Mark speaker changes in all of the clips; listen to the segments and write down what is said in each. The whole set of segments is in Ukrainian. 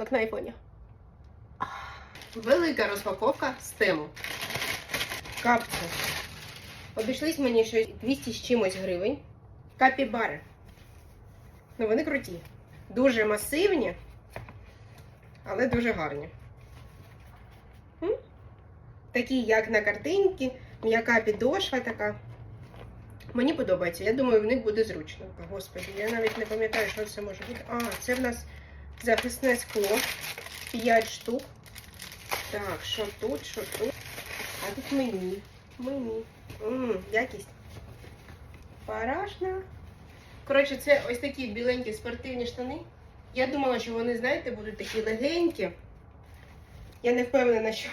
Speaker 1: як на айфоні. Велика розпаковка з тему. Капці. Обійшлись мені щось 200 з чимось гривень. Капібари. Ну, вони круті. Дуже масивні, але дуже гарні. Такі, як на картинці, м'яка підошва така. Мені подобається. Я думаю, в них буде зручно. Господи, я навіть не пам'ятаю, що це може бути. А, це в нас захисне скло. 5 штук. Так, що тут, що тут? А тут мені. Мені. Ммм, якість. Парашна. Коротше, це ось такі біленькі спортивні штани. Я думала, що вони, знаєте, будуть такі легенькі. Я не впевнена, що,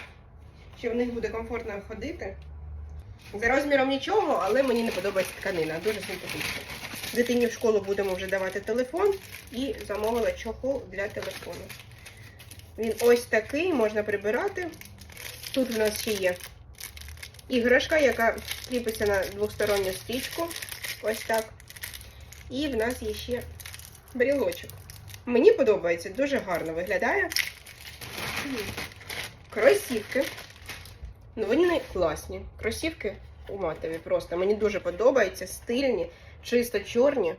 Speaker 1: що в них буде комфортно ходити. За розміром нічого, але мені не подобається тканина. Дуже симпатична. Дитині в школу будемо вже давати телефон і замовила чохол для телефону. Він ось такий, можна прибирати. Тут в нас ще є іграшка, яка кріпиться на двосторонню стрічку. Ось так. І в нас є ще брілочок. Мені подобається, дуже гарно виглядає. Кросівки. Ну, вони класні. Кросівки у матові просто. Мені дуже подобаються, стильні, чисто чорні.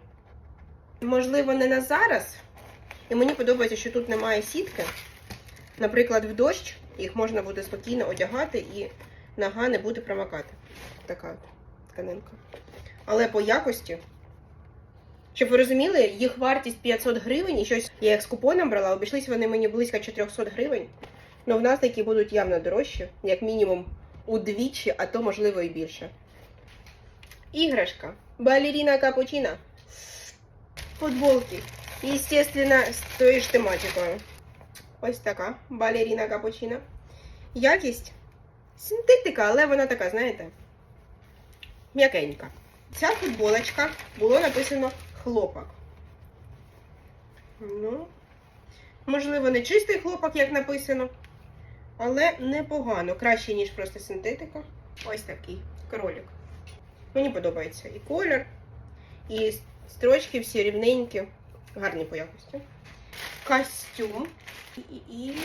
Speaker 1: Можливо, не на зараз. І мені подобається, що тут немає сітки. Наприклад, в дощ їх можна буде спокійно одягати і нога не буде промокати. Така тканинка. Але по якості, щоб ви розуміли, їх вартість 500 гривень, і щось я їх з купоном брала, обійшлись вони мені близько 400 гривень. Ну, в нас такі будуть явно дорожчі, як мінімум удвічі, а то можливо і більше. Іграшка. Балеріна капучина. Футболки. Естественно, з тою ж тематикою. Ось така балеріна капучина. Якість синтетика, але вона така, знаєте, м'якенька. Ця футболочка було написано хлопок. Ну, можливо, не чистий хлопок, як написано, але непогано. Краще, ніж просто синтетика. Ось такий кролик. Мені подобається і колір, і строчки всі рівненькі, гарні по якості. Костюм. І, і,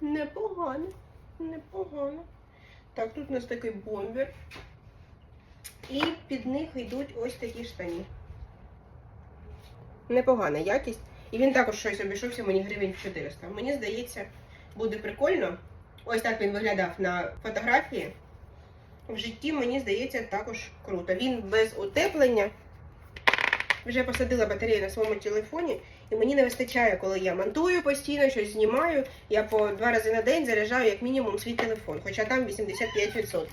Speaker 1: непогано, непогано. Так, тут у нас такий бомбер. І під них йдуть ось такі штані. Непогана якість. І він також щось обійшовся мені гривень 400. Мені здається, буде прикольно. Ось так він виглядав на фотографії. В житті, мені здається, також круто. Він без утеплення. Вже посадила батарею на своєму телефоні, і мені не вистачає, коли я монтую постійно, щось знімаю. Я по два рази на день заряджаю як мінімум свій телефон, хоча там 85%.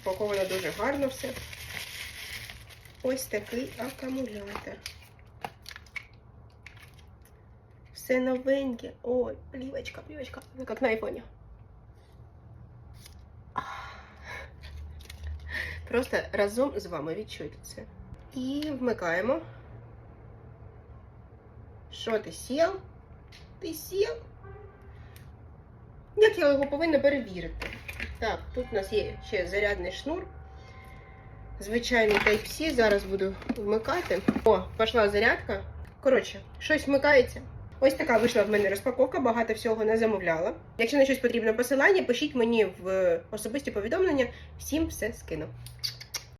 Speaker 1: Упаковано дуже гарно все. Ось такий акумулятор. Все новеньке. Ой, плівочка, плівочка. Як на айфоні. Просто разом з вами відчуйте це. І вмикаємо. Що ти сів? Ти сів? Як я його повинна перевірити? Так, тут у нас є ще зарядний шнур. Звичайний Type-C. Зараз буду вмикати. О, пішла зарядка. Коротше, щось вмикається. Ось така вийшла в мене розпаковка, багато всього не замовляла. Якщо на щось потрібно посилання, пишіть мені в особисті повідомлення, всім все скину.